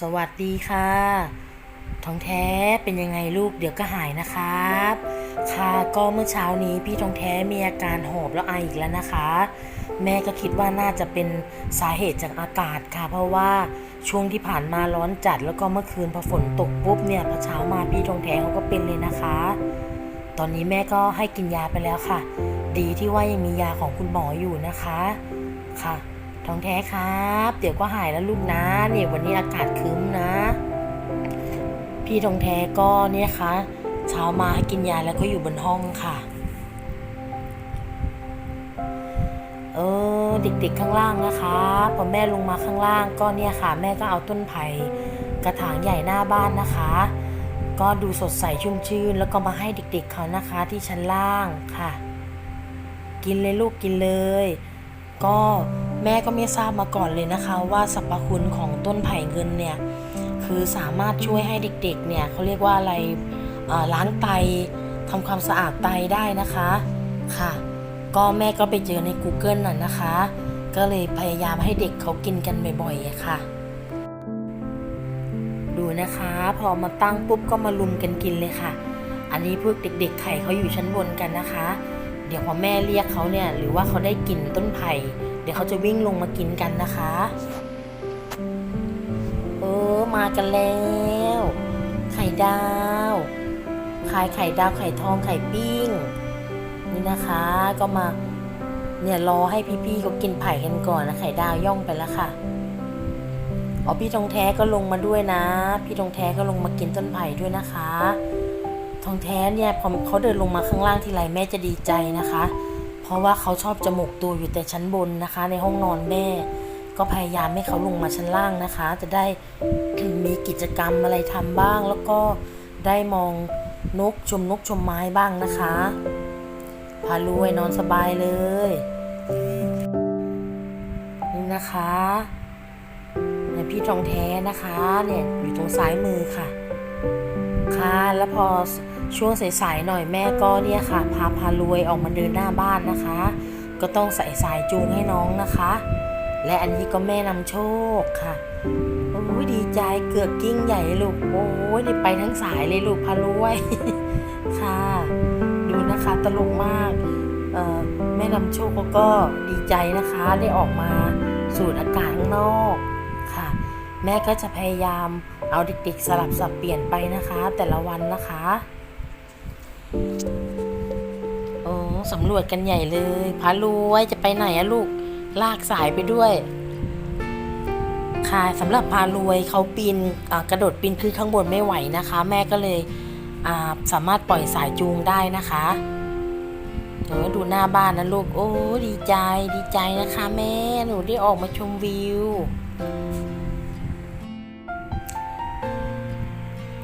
สวัสดีค่ะ ทองแท้เป็นยังไงลูกเดี๋ยวก็หายนะครับ ค่ะก็เมื่อเช้านี้พี่ทองแท้มีอาการหอบแล้วไออีกแล้วนะคะ แม่ก็คิดว่าน่าจะเป็นสาเหตุจากอากาศค่ะ เพราะว่าช่วงที่ผ่านมาร้อนจัด แล้วก็เมื่อคืนพอฝนตกปุ๊บเนี่ยพอเช้ามาพี่ทองแท้เขาก็เป็นเลยนะคะ ตอนนี้แม่ก็ให้กินยาไปแล้วค่ะ ดีที่ว่ายังมียาของคุณหมออยู่นะคะค่ะ ท้องแท้ครับ เดี๋ยวก็หายแล้วลูกนะเนี่ยวันนี้อากาศครึ้มนะ พี่ทองแท้ก็เนี่ยคะเช้ามาให้กินยาแล้วก็อยู่บนห้องค่ะ เออเด็กๆข้างล่างนะคะพอแม่ลงมาข้างล่างก็เนี่ยค่ะ แม่ก็เอาต้นไผ่กระถางใหญ่หน้าบ้านนะคะ ก็ดูสดใสชุ่มชื่น แล้วก็มาให้เด็กๆเขานะคะที่ชั้นล่างค่ะ กินเลยลูกกินเลย ก็ แม่ก็ไม่ทราบมาก่อนเลยนะคะว่าสรรพคุณของต้นไผ่เงินเนี่ยคือสามารถช่วยให้เด็กๆเนี่ยเขาเรียกว่าอะไรล้างไตทำความสะอาดไตได้นะคะค่ะ ก็แม่ก็ไปเจอใน Google น่ะนะคะ ก็เลยพยายามให้เด็กเขากินกันบ่อยๆค่ะ ดูนะคะ พอมาตั้งปุ๊บก็มาลุมกันกินเลยค่ะ อันนี้พวกเด็ก ๆ ไข่เขาอยู่ชั้นบนกันนะคะ เดี๋ยวพอแม่เรียกเขาเนี่ยหรือว่าเขาได้กลิ่นต้นไผ่ เดี๋ยวเขาจะวิ่งลงมากินกันนะคะ เออมากันแล้ว ไข่ดาวขายไข่ดาวไข่ทองไข่ปิ้ง นี่นะคะก็มาเนี่ยรอให้พี่ๆเขากินไผ่กันก่อนนะไข่ดาวย่องไปแล้วค่ะอ๋อพี่ทองแท้ก็ลงมาด้วยนะ พี่ทองแท้ก็ลงมากินต้นไผ่ด้วยนะคะ ทองแท้เนี่ยพอเขาเดินลงมาข้างล่างทีไรแม่จะดีใจนะคะ เพราะว่าเขาชอบจมกตัวอยู่แต่ชั้นบนนะคะ ในห้องนอนแม่ ก็พยายามให้เขาลงมาชั้นล่างนะคะ จะได้มีกิจกรรมอะไรทำบ้าง แล้วก็ได้มองนกชมนกชมไม้บ้างนะคะพารวยนอนสบายเลยนี่นะคะเนี่ยพี่ทองแท้นะคะเนี่ยอยู่ตรงซ้ายมือค่ะค่ะแล้วพอ ช่วงสายๆหน่อยแม่ก็เนี่ยค่ะ พาพารวยออกมาเดินหน้าบ้านนะคะ ก็ต้องใส่สายจูงให้น้องนะคะ และอันนี้ก็แม่นำโชคค่ะโอ้ยดีใจเกือกกิ้งใหญ่ลูกโอ้ยได้ไปทั้งสายเลยลูกพารวยค่ะ ดูนะคะตลกมากแม่นำโชคเขาก็ดีใจนะคะได้ออกมาสูดอากาศข้างนอกค่ะ แม่ก็จะพยายามเอาเด็กๆสลับสับเปลี่ยนไปนะคะ แต่ละวันนะคะ โอ้สำรวจกันใหญ่เลยพารวยจะไปไหนอะลูก ลากสายไปด้วย ค่ะสำหรับพารวยเขาปีนกระโดดปีนขึ้นข้างบนไม่ไหวนะคะ แม่ก็เลยสามารถปล่อยสายจูงได้นะคะเออดูหน้าบ้านนะลูก โอ้ ดีใจ ดีใจนะคะ แม่ หนูได้ออกมาชมวิว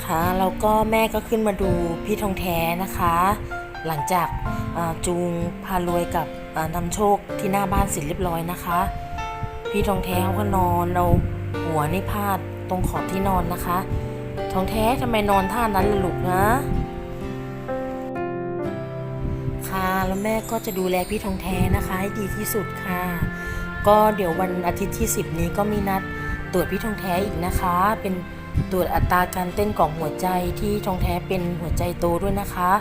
คะแล้วก็แม่ก็ขึ้นมาดูพี่ทองแท้นะคะ หลังจากจูงพารวยกับนำโชคที่หน้าบ้านเสร็จเรียบร้อยนะคะ พี่ทองแท้เขาก็นอนเอาหัวนี่พาดตรงขอบที่นอนนะคะ ทองแท้ทำไมนอนท่านั้นล่ะลูกนะค่ะแล้วแม่ก็จะดูแลพี่ทองแท้นะคะให้ดีที่สุดค่ะ ก็เดี๋ยววันอาทิตย์ที่ 10 นี้ก็มีนัดตรวจพี่ทองแท้อีกนะคะเป็น ตรวจอัตราการเต้นของหัวใจที่ทองแท้เป็นหัวใจโตด้วยนะคะ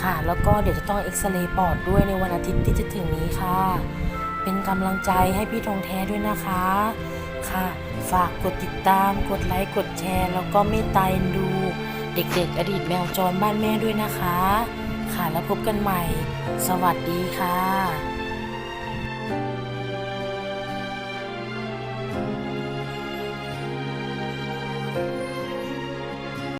ค่ะ แล้วก็เดี๋ยวจะต้องเอ็กซเรย์ปอดด้วยในวันอาทิตย์ที่จะถึงนี้ค่ะ เป็นกำลังใจให้พี่ทองแท้ด้วยนะคะ ค่ะ ฝากกดติดตาม กดไลค์ กดแชร์ แล้วก็เมตตาเอ็นดู เด็กๆ อดีตแมวจรบ้านแม่ด้วยนะคะ ค่ะแล้วพบกันใหม่ สวัสดีค่ะ